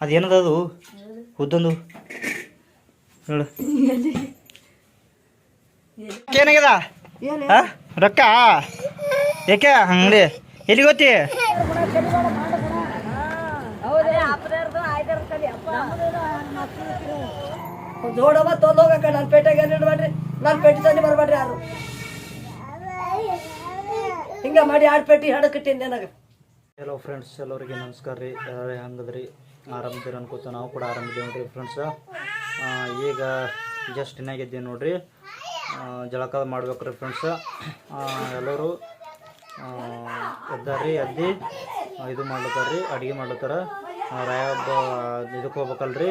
ಅದೇನದ ಅದು ಉದ್ದೊಂದು ಹೇಳು. ಏನಾಗ್ಯದ? ರೊಕ್ಕ? ಏಕೆ? ಅಂಗಡಿ. ಎಲ್ಲಿ ಗೊತ್ತಿ ಜೋಡವ ತೊಂದೋಗಕ್ಕ ನನ್ನ ಪೇಟೆಗೆ ಏನು ಮಾಡ್ರಿ? ನನ್ನ ಪೇಟೆ ತಂದು ಬರ್ಬೇಡ್ರಿ ಯಾರು? ಹಿಂಗ ಮಾಡಿ ಆಡ್ ಪೇಟಿ ಹಡಕಿಟ್ಟಿನಿ ನನಗೆ. ಹಲೋ ಫ್ರೆಂಡ್ಸ್ ಎಲ್ಲರಿಗೆ ನಮಸ್ಕಾರ ರೀ. ಯಾರು ಹಂಗದ್ರಿ? ಆರಾಮಿದ್ದೀರಿ ಅನ್ಕೋತ ನಾವು ಕೂಡ ಆರಾಮಿದ್ದೀವಿ ನೋಡ್ರಿ ಫ್ರೆಂಡ್ಸ್ ಈಗ ಜಸ್ಟ್ ಇನ್ನಾಗಿದ್ದೀವಿ ನೋಡ್ರಿ. ಜಳಕ ಮಾಡ್ಬೇಕ್ರಿ ಫ್ರೆಂಡ್ಸ್ ಎಲ್ಲರೂ ಎದ್ದಾರ್ರಿ ಎದ್ದು ಇದು ಮಾಡ್ಲತ್ತಾರ್ರಿ ಅಡುಗೆ ಮಾಡ್ಲತ್ತಾರ. ಆ, ರಾಯ ಹಬ್ಬ ಇದಕ್ಕೆ ಹೋಗ್ಬೇಕಲ್ರಿ.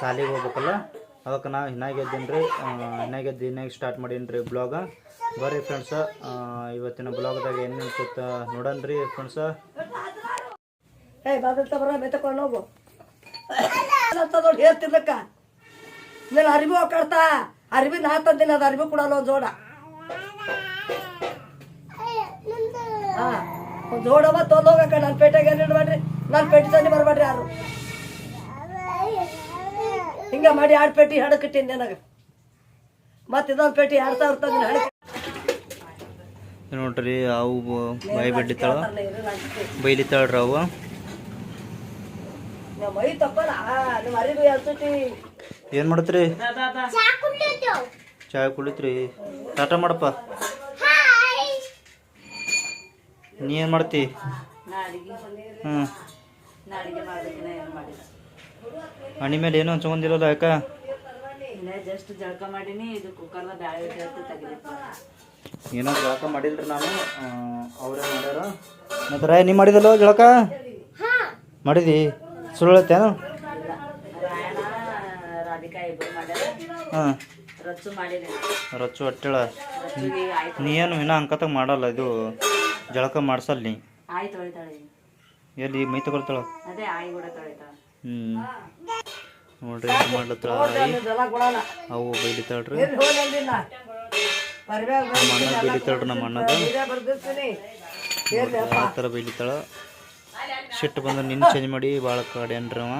ಶಾಲೆಗೆ ಹೋಗ್ಬೇಕಲ್ಲ. ಅದಕ್ಕೆ ನಾ ಹಿನ್ನಾಗೆದ್ದೀನಿ ರೀ ಹಿನ್ನಾಗೆದ್ದು ಇನ್ನಾಗಿ ಸ್ಟಾರ್ಟ್ ಮಾಡೀನಿ ರೀ ಬ್ಲಾಗ ಬರ್ರಿ ಫ್ರೆಂಡ್ಸ ಇವತ್ತಿನ ಬ್ಲಾಗ್ದಾಗ ಏನೇನು ಕೂತ ನೋಡೋಣ ರೀ ಫ್ರೆಂಡ್ಸ ಏಯ್ ಬಾದಲ್ತ ಬರ ಮೆತ್ತಕೊಂಡು ಹೋಗು ನೋಡಿ ಹೇಳ್ತಿರ್ಲಕ್ಕ. ನೀನು ಅರಿವಿ ಹೋಗ್ಕಡ್ತಾ ಅರಿವಿ ನಾ ತಂದಿನ ಅದು ಅರಿವಿ ಕೊಡಲ್ಲ ಒಂದು ಜೋಡ. ಹಾ ಒಂದು ಜೋಡವ ತೊಂದೋಗಕ್ಕ ನನ್ನ ಪೇಟೆಗೆ ಏನು ಇಡ್ಬೇಡ್ರಿ ನನ್ನ ಪೇಟೆ ತಂದು ಬರ್ಬೇಡ್ರಿ ಯಾರು? ಹಿಂಗ ಮಾಡಿ ಎರಡು ಪೇಟಿ ಹಡಕಿಟ್ಟಿನಿ ನನಗೆ. ಮತ್ತೆ ಇದೊಂದು ಪೇಟಿ ಎರಡು ಸಾವಿರ ತಂದಿನ ಹಡಕಿ ನೋಡ್ರಿ ಅವು ಬಾಯಿ ಬಿಡ್ಲಿತ್ತಾಳ? ಬೈಲಿತ್ತಾಳ್ರಿ ಅವು ನಮ್ಮ ಮೈ ತಪ್ಪಲ್ಲ ನಿಮ್ಮ ಅರಿವಿ ಎಲ್ಸಟಿ ಏನು ಮಾಡತ್ರಿ? ಚಾ ಕುಡಿತ್ರಿ. ಟಾಟಾ ಮಾಡಪ್ಪ. ನೀ ಏನು ಮಾಡ್ತಿ? ಹ್ಞೂ ಮಣಿ ಮೇಲೆ ಏನೋ ಹಂಚ್ಕೊಂಡಿರೋಲ್ಲ ಯಾಕ ಜಸ್ಟ್ ಜಳಕ ಮಾಡೀನಿ ಇದು ಬ್ಯಾಳೆ ಇಟ್ಟು ಏನೋ ಜಳಕ ಮಾಡಿಲ್ರಿ ನಾನು. ಅವರೇ ಮಾಡ್ಯಾರ. ಮತ್ತೆ ರಾಯ ನೀ ಮಾಡಿದಲ್ಲ ಜಳಕ? ಮಾಡಿದಿ? ಸುಳ್ಳು ಹೇಳ್ತೇನು ರಾಯಣ ರಾಧಿಕಾ ಇಬ್ರು ಮಾಡ್ಯಾರ. ಹಾಂ. ರಚ್ಚು ಅಟ್ಟಳ ನೀ ಏನು ಇನ್ನ ಅಂಕತಾಗ ಮಾಡಲ್ಲ ಇದು ಜಳಕ ಮಾಡ್ಸಲ್ಲ ನೀ. ಎಲ್ಲಿ ಮೈ ತಗೊಳ್ತಾಳ ಹ್ಮ್. ನೋಡ್ರಿ ಏನು ಮಾಡ್ಲತ್ತಾಳ ಅವು ಬೈಲಿತಾಳ್ರಿ ನಮ್ಮ ಅಣ್ಣ ಬೈಲಿತಾಳ್ರಿ ನಮ್ಮ ಅಣ್ಣದ ಆ ಥರ ಬೈಲಿತ್ತಾಳ ಸಿಟ್ಟು ಬಂದು ನಿನ್ನ ಚೇಂಜ್ ಮಾಡಿ ಭಾಳ ಕಾಡೇನ್ರಿ ಅವ?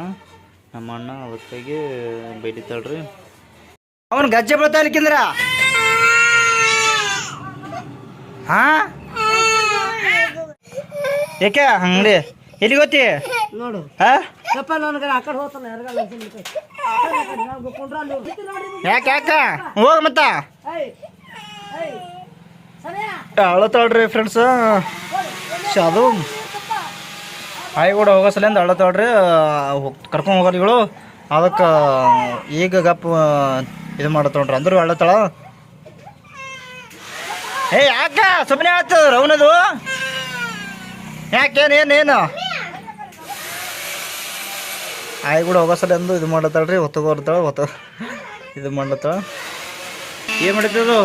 ನಮ್ಮ ಅಣ್ಣ ಅದಕ್ಕಾಗಿ ಬೈಲಿತ್ತಾಳ್ರಿ ಅವನು ಗಜ್ಜೆ ಬೀಳ್ತಾ ಇಲ್ಕಿಂದ್ರ ಹಾ? ಏಕೆ ಅಂಗಡಿ? ಎಲ್ಲಿ ಗೊತ್ತಿ ನೋಡು. ಹಾ? ಯಪ್ಪ ನನಗೆ ಆ ಕಡೆ ಹೋಗ್ತಾನೆ ಯಾರಿಗಲ್ಲ ಕುಂಡ್ರಲ್ಲಿ ಯಾಕೆ ಯಾಕ? ಹೋಗ ಮತ್ತ. ಅಳತಾಳ್ರಿ ಫ್ರೆಂಡ್ಸ್ ಅದು ಆಯಿ ಕೂಡ ಹೋಗೋ ಸಲಿಂದ ಅಳತಾಳ್ರಿ ಕರ್ಕೊಂಡು ಇವಳು. ಅದಕ್ಕೆ ಈಗ ಗಪ್ಪ ಇದು ಮಾಡತ್ತೋಣ್ರಿ ಅಂದ್ರು ಅಳತಾಳ. ಏ ಯಾಕೆ? ಸುಮ್ಮನೆ ಆಯ್ತು ರವನದು ಯಾಕೇನೇನೇನು ಏನು ಏನು ಆಯಿ ಕೂಡ ಹೋಗೋ ಸಲಿಂದ ಇದು ಮಾಡತ್ತಾಳ್ರಿ ಹೊತ್ತಗೋರ್ತಾಳ ಹೊತ್ತ ಇದು ಮಾಡ್ಲತ್ತಾಳ. ಏನು ಮಾಡಿದ್ದು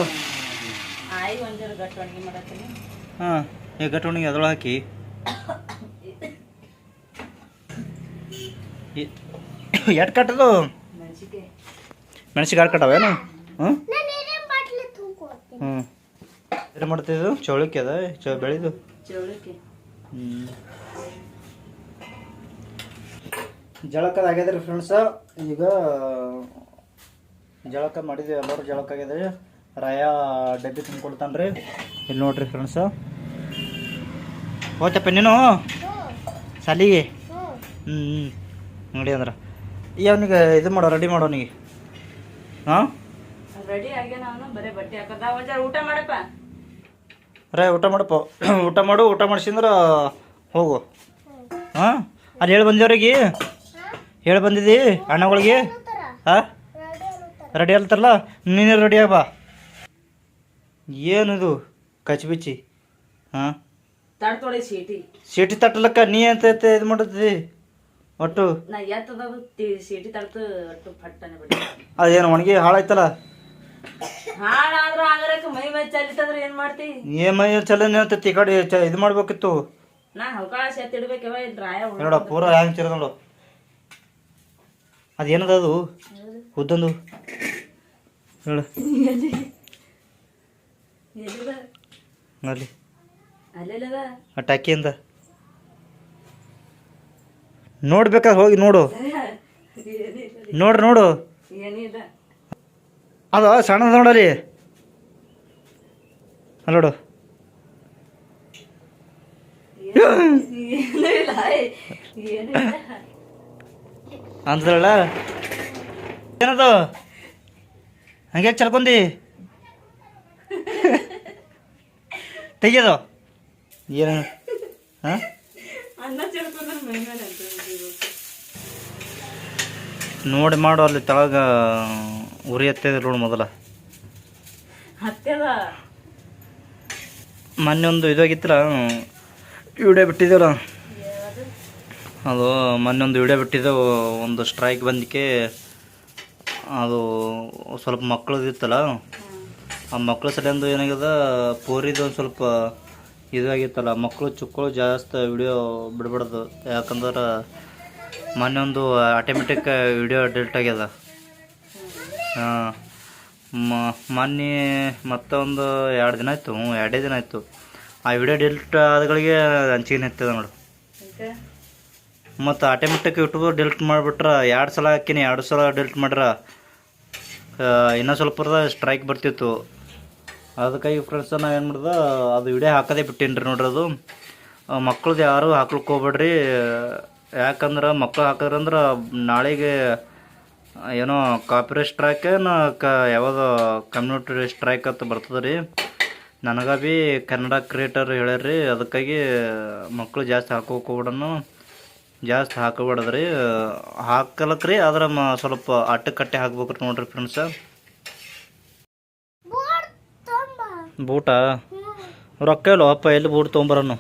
ಹಾಂ ಈಗ ಗಟ್ಟವಣಿಗೆ ಅದ್ರೊಳಗೆ ಹಾಕಿ. ಎಟ್ ಕಟ್ಟದು? ಮೆಣಸಿಕಾಯಿ ಕಟ್ಟವೇನು ಹ್ಞೂ ಹ್ಞೂ ಏನು ಮಾಡ್ತಿದ್ದು ಚೌಳಿಕೆ ಅದ? ಚೌ ಬೆಳೆದು? ಜಳಕದ ಆಗ್ಯದ್ರಿ ಫ್ರೆಂಡ್ಸ ಈಗ ಜಳಕ ಮಾಡಿದ್ವಿ ಎಲ್ಲರೂ ಜಳಕ ಆಗ್ಯದ್ರಿ ರಾಯ ಡಬ್ಬಿ ತುಂಬ್ಕೊಳ್ತಾನೆ ರೀ ಇಲ್ಲಿ ನೋಡ್ರಿ ಫ್ರೆಂಡ್ಸ ಓತಪ್ಪ ನೀನು? ಸಾಲಿಗೆ ಹ್ಮ್. ಹ್ಞೂ ನೋಡಿ ಅಂದ್ರೆ. ಈ ಅವನಿಗೆ ಇದು ಮಾಡೋ ರೆಡಿ ಮಾಡೋ ಅವನಿಗೆ. ಹಾಂ? ರೆಡಿ ಆಗ್ಯಾನ ಅವನು ಬರೇ ಬಟ್ಟೆ ಹಾಕದ ಒಂಜರ ಊಟ ಮಾಡಪ್ಪ? ರೇ ಊಟ ಮಾಡಪ್ಪ. ಊಟ ಮಾಡು ಊಟ ಮಾಡಿಸಿಂದ್ರ ಹೋಗು. ಹಾಂ? ಅಲ್ಲಿ ಹೇಳಿ ಬಂದಿವ್ರಿಗೆ. ಹೇಳಿ ಬಂದಿದ್ದಿ ಅಣ್ಣಗಳಿಗೆ. ಹಾಂ? ರೆಡಿ ಆಗ್ತಾರಲ್ಲ ನೀನೇ ರೆಡಿ ಬಾ ಏನಿದು? ಕಚ್ಬಿಚ್ಚಿ ಹಾಂ? ಸೀಟಿ. ಸೀಟಿ ತಟ್ಟಲಕ್ಕ ನೀ ಅಂತ ಇದು ಮಾಡುತ್ತಿ ಒಟ್ಟು? ನಾ ಎತ್ತದ ಸೀಟಿ ತಡ್ತು ಅಟ್ಟು ಫಟ್ಟನೆ ಬಿಡಿ ಅದೇನು ಒಣಗಿ ಹಾಳಾಯ್ತಲ್ಲ? ಹಾಳಾದ್ರ ಆಗರಕ್ಕೆ ಮೈ ಮೈ ಚಲಿತಂದ್ರೆ ಏನ್ ಮಾಡ್ತಿ? ಏ ಮೈ ಚಲನೆ ಅಂತ ಈ ಕಡೆ ಚ ಇದು ಮಾಡ್ಬೇಕಿತ್ತು. ನಾ ಅವಕಾಶ ಎತ್ತಿಡ್ಬೇಕವ ಇಲ್ಲಿ ರಾಯ ಉಳ್ದ. ನೋಡ ಪೂರ ಹ್ಯಾಂಗ್ ಚಿರ ನೋಡು. ಅದೇನದ ಅದು? ಉದ್ದೊಂದು ಹೇಳು. ಎಲ್ಲಿ ಎಲ್ಲಿದ ಅಲ್ಲಿ. ಅಲ್ಲೆಲ್ಲದ? ಆ ಟಾಕಿಯಿಂದ ನೋಡ್ಬೇಕಾದ್ರೆ ಹೋಗಿ ನೋಡು. ನೋಡ್ರಿ ನೋಡು. ಅದು ಸಣ್ಣದ ನೋಡಲಿ ನೋಡು. ಅಂದ್ರಲ್ಲ? ಏನದು? ಹಂಗೆ ಚಲ್ಕೊಂಡಿ? ತೆಗಿಯೋದು? ಏನು? ಹಾಂ? ನೋಡಿ ಮಾಡು ಅಲ್ಲಿ ತೆಳಗ ಉರಿ ಎತ್ತಿದ್ರು ನೋಡು ಮೊದಲ. ಮೊನ್ನೆ ಒಂದು ಇದಾಗಿತ್ತಲ್ಲ ವಿಡಿಯೋ ಬಿಟ್ಟಿದ್ದೆವಲ್ಲ? ಅದು ಮೊನ್ನೆ ಒಂದು ವಿಡಿಯೋ ಬಿಟ್ಟಿದ್ದೆವು ಒಂದು ಸ್ಟ್ರೈಕ್ ಬಂದಕ್ಕೆ. ಅದು ಸ್ವಲ್ಪ ಮಕ್ಕಳದಿತ್ತಲ್ಲ ಆ ಮಕ್ಕಳ ಸಲಿಂದು ಏನಾಗ್ಯದ ಪೋರಿದು ಒಂದು ಸ್ವಲ್ಪ ಇದಾಗಿತ್ತಲ್ಲ ಮಕ್ಕಳು ಚುಕ್ಕಳು ಜಾಸ್ತಿ ವಿಡಿಯೋ ಬಿಡ್ಬಾರ್ದು. ಯಾಕಂದ್ರೆ ಮೊನ್ನೆ ಒಂದು ಆಟೋಮೆಟಿಕ್ ವಿಡಿಯೋ ಡಿಲೀಟ್ ಆಗ್ಯದ. ಹಾಂ ಮೊನ್ನೆ ಮತ್ತೊಂದು ಎರಡು ದಿನ ಆಯಿತು ಹ್ಞೂ ಎರಡೇ ದಿನ ಆಯಿತು. ಆ ವಿಡಿಯೋ ಡಿಲೀಟ್ ಆದಗಳಿಗೆ ಹಂಚಿಗೆ ನಿಂತದ ನೋಡು. ಮತ್ತು ಆಟೋಮೆಟಿಕ್ ಯೂಟ್ಯೂಬ್ ಡಿಲೀಟ್ ಮಾಡಿಬಿಟ್ರೆ ಎರಡು ಸಲ ಹಾಕಿನಿ ಎರಡು ಸಲ ಡಿಲೀಟ್ ಮಾಡ್ರ. ಇನ್ನೂ ಸ್ವಲ್ಪ ಸ್ಟ್ರೈಕ್ ಬರ್ತಿತ್ತು. ಅದಕ್ಕಾಗಿ ಫ್ರೆಂಡ್ಸ್ ನಾವು ಏನು ಮಾಡ್ದೆ ಅದು ವಿಡಿಯೋ ಹಾಕೋದೇ ಬಿಟ್ಟೀನಿ ರೀ ನೋಡ್ರಿ ಅದು. ಮಕ್ಳದ್ದು ಯಾರು ಹಾಕ್ಲಿಕ್ಕೆ ಹೋಗ್ಬೇಡ್ರಿ. ಯಾಕಂದ್ರೆ ಮಕ್ಕಳು ಹಾಕಿದ್ರಂದ್ರೆ ನಾಳೆಗೆ ಏನೋ ಕಾಪಿರೈಟ್ ಸ್ಟ್ರೈಕ್ ಏನು ಕ ಯಾವುದೋ ಕಮ್ಯುನಿಟಿ ಸ್ಟ್ರೈಕ್ ಅಂತ ಬರ್ತದೆ ರೀ ನನಗೆ ಭೀ ಕನ್ನಡ ಕ್ರಿಯೇಟರ್ ಹೇಳ್ಯಾರ್ರಿ ಅದಕ್ಕಾಗಿ ಮಕ್ಕಳು ಜಾಸ್ತಿ ಹಾಕೋಕೆ ಹೋಗ್ಬಿಡನು ಜಾಸ್ತಿ ಹಾಕೋಬೇಡದ್ರಿ ಹಾಕಲಕ್ರಿ ರೀ ಆದ್ರೆ ಮ ಸ್ವಲ್ಪ ಅಟ್ಟಕ್ಕಟ್ಟೆ ಹಾಕ್ಬೇಕ್ರಿ ನೋಡ್ರಿ ಫ್ರೆಂಡ್ಸ ಬೂಟಾ ರೊಕ್ಕ ಇಲ್ಲೋ ಅಪ್ಪ ಎಲ್ಲಿ ಬೂಟ್ ತೊಗೊಂಬರನು?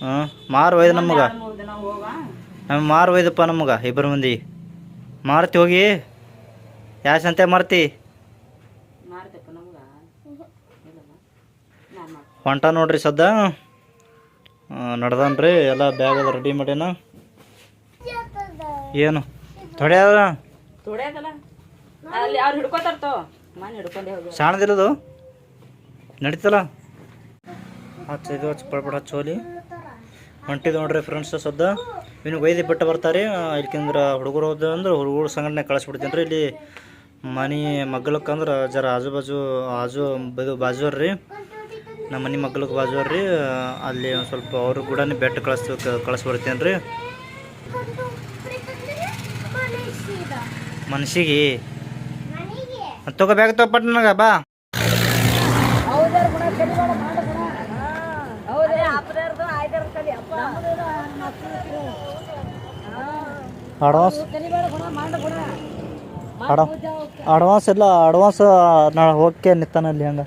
ಹಾಂ ಮಾರು ಒಯ್ದು ನಮಗೆ. ನಮಗೆ ಮಾರು ಒಯ್ದಪ್ಪ ನಮಗೆ ಇಬ್ಬರು ಮಂದಿ. ಮಾರ್ತಿ ಹೋಗಿ. ಯಾವ ಸಂತೆ ಮಾರ್ತಿ. ಹೊಂಟ ನೋಡ್ರಿ ಸದ್ದ. ನಡ್ದನ್ರಿ ಎಲ್ಲ ಬ್ಯಾಗ್ ಅದ ರೆಡಿ ಮಾಡ್ಯಾನ ಏನು? ತೊಡೆ ಅದ? ಸಣ್ಣದಿರೋದು ನಡೀತಲ್ಲ? ಹಚ್ಚ ಇದು ಹಚ್ಚ ಪಡ್ಬಿಡ ಹಚ್ಚೋಲಿ ಹೊಂಟಿದ್ ನೋಡ್ರಿ ಫ್ರೆಂಡ್ಸ್ ಸದ್ದ. ಇನ್ನು ಒಯ್ದು ಬಿಟ್ಟು ಬರ್ತಾರೆ. ಇಲ್ಕಂದ್ರೆ ಹುಡುಗರು ಹೋದ ಅಂದ್ರೆ ಹುಡುಗರು ಸಂಘಟನೆ ಕಳಿಸ್ಬಿಡ್ತೀನಿ ರೀ ಇಲ್ಲಿ ಮನೆ ಮಗ್ಲಕ್ಕಂದ್ರೆ ಜರ ಆಜು ಬಾಜು ಆಜು ಬದು ಬಾಜು ರೀ ನಮ್ಮ ಮನೆ ಮಗ್ಲಕ್ಕೆ ಬಾಜು ರೀ ಅಲ್ಲಿ ಒಂದು ಸ್ವಲ್ಪ ಅವ್ರ ಕೂಡ ಬೆಟ್ಟ ಕಳಿಸ್ ಕಳಿಸ್ಬಿಡ್ತೀನಿ ರೀ. ಮನ್ಸಿಗೆ ತಗೋ ಬ್ಯಾಗ್ ತಗೊಪಟ್ಟು ನನಗೆ ಬಾ. ಅಡ್ವಾನ್ಸ್ ಅಡ ಅಡ್ವಾನ್ಸ್ ಇಲ್ಲ ಅಡ್ವಾನ್ಸ್ ನಾಳೆ ಹೋಗಕ್ಕೆ ನಿತ್ತಾನಲ್ಲಿ ಹಂಗೆ.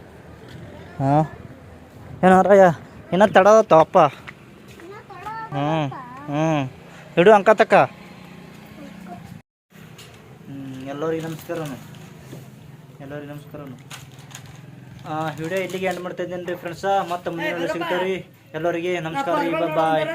ಹಾಂ? ಏನಾರ ಇನ್ನೂ ತಪ್ಪ ಹ್ಞೂ ಹ್ಞೂ ಇಡು ಅಂಕ ತಕ್ಕ. ಎಲ್ಲರಿಗೆ ನಮಸ್ಕಾರನು ಎಲ್ಲರಿಗೆ ನಮಸ್ಕಾರನು ವಿಡಿಯೋ ಇಲ್ಲಿಗೆ ಎಂಡ್ ಮಾಡ್ತಾ ಇದ್ದೀನಿ ರೀ ಫ್ರೆಂಡ್ಸ ಮತ್ತೆ ಮುಂದಿನ ಸಿಗ್ತೀವಿ ಎಲ್ಲರಿಗೆ ನಮಸ್ಕಾರ ಬಾಯ್